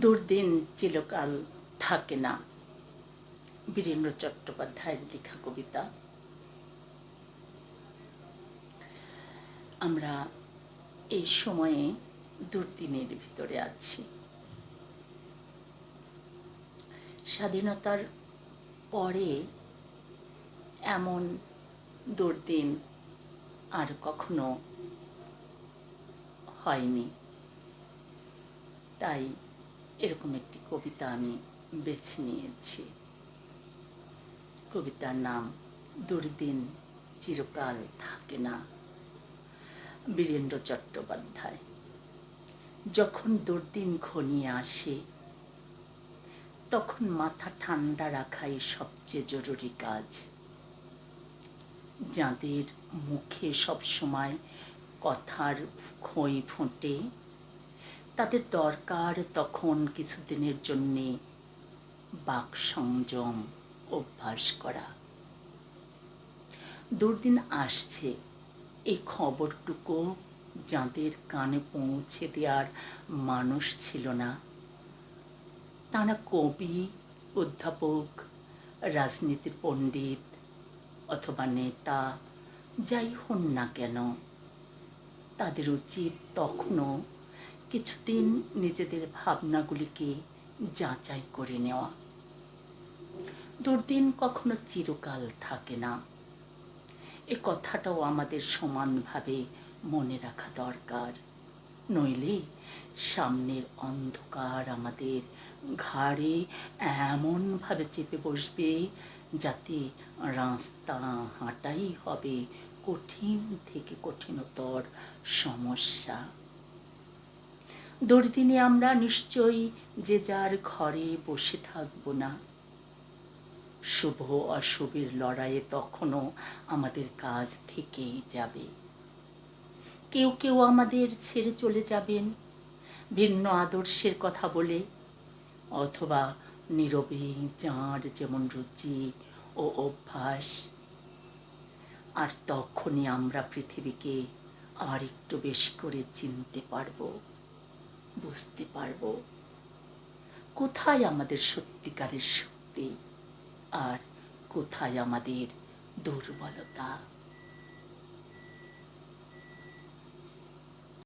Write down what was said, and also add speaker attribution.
Speaker 1: দুর্দিন চিরকাল থাকে না। বীরেন্দ্র চট্টোপাধ্যায়ের লেখা কবিতা। আমরা এই সময়ে দুর্দিনের ভিতরে আছি। স্বাধীনতার পরে এমন দুর্দিন আর কখনো হয়নি। তাই এরকম একটি কবিতা আমি বেছে নিয়েছি। কবিতার নাম, দুর্দিন চিরকাল থাকে না। বীরেন্দ্র চট্টোপাধ্যায়, যখন দুর্দিন ঘনিয়ে আসে, তখন মাথা ঠান্ডা রাখাই সবচেয়ে জরুরি কাজ। যাদের মুখে সবসময় কথার খই ফোটে তাদের দরকার তখন কিছুদিনের জন্যে বাক সংযম অভ্যাস করা। দুর্দিন আসছে এই খবরটুকু যাদের কানে পৌঁছে দেওয়ার মানুষ ছিল না। তারা কবি, অধ্যাপক, রাজনীতির পণ্ডিত অথবা নেতা, যাই হন না কেন, তাদের উচিত তখনও কিছুদিন নিজেদের ভাবনাগুলিকে যাচাই করে নেওয়া। দুর্দিন কখনো চিরকাল থাকে না। এ কথাটাও আমাদের সমানভাবে মনে রাখা দরকার। নইলে সামনের অন্ধকার আমাদের ঘাড়ে এমনভাবে চেপে বসবে যাতে রাস্তা হাঁটাই হবে কঠিন থেকে কঠিনতর সমস্যা। দুর্দিনে আমরা নিশ্চয়ই যে যার ঘরে বসে থাকব না। শুভ অশুভের লড়াইয়ে তখনও আমাদের কাজ থেকেই যাবে। কেউ কেউ আমাদের ছেড়ে চলে যাবেন, ভিন্ন আদর্শের কথা বলে, অথবা নীরবে যাঁর যেমন রুচি ও অভ্যাস। আর তখনই আমরা পৃথিবীকে আর একটু বেশি করে চিনতে পারব। বুঝতে পারব। কোথায় আমাদের সত্যিকারের শক্তি? আর কোথায় আমাদের দুর্বলতা?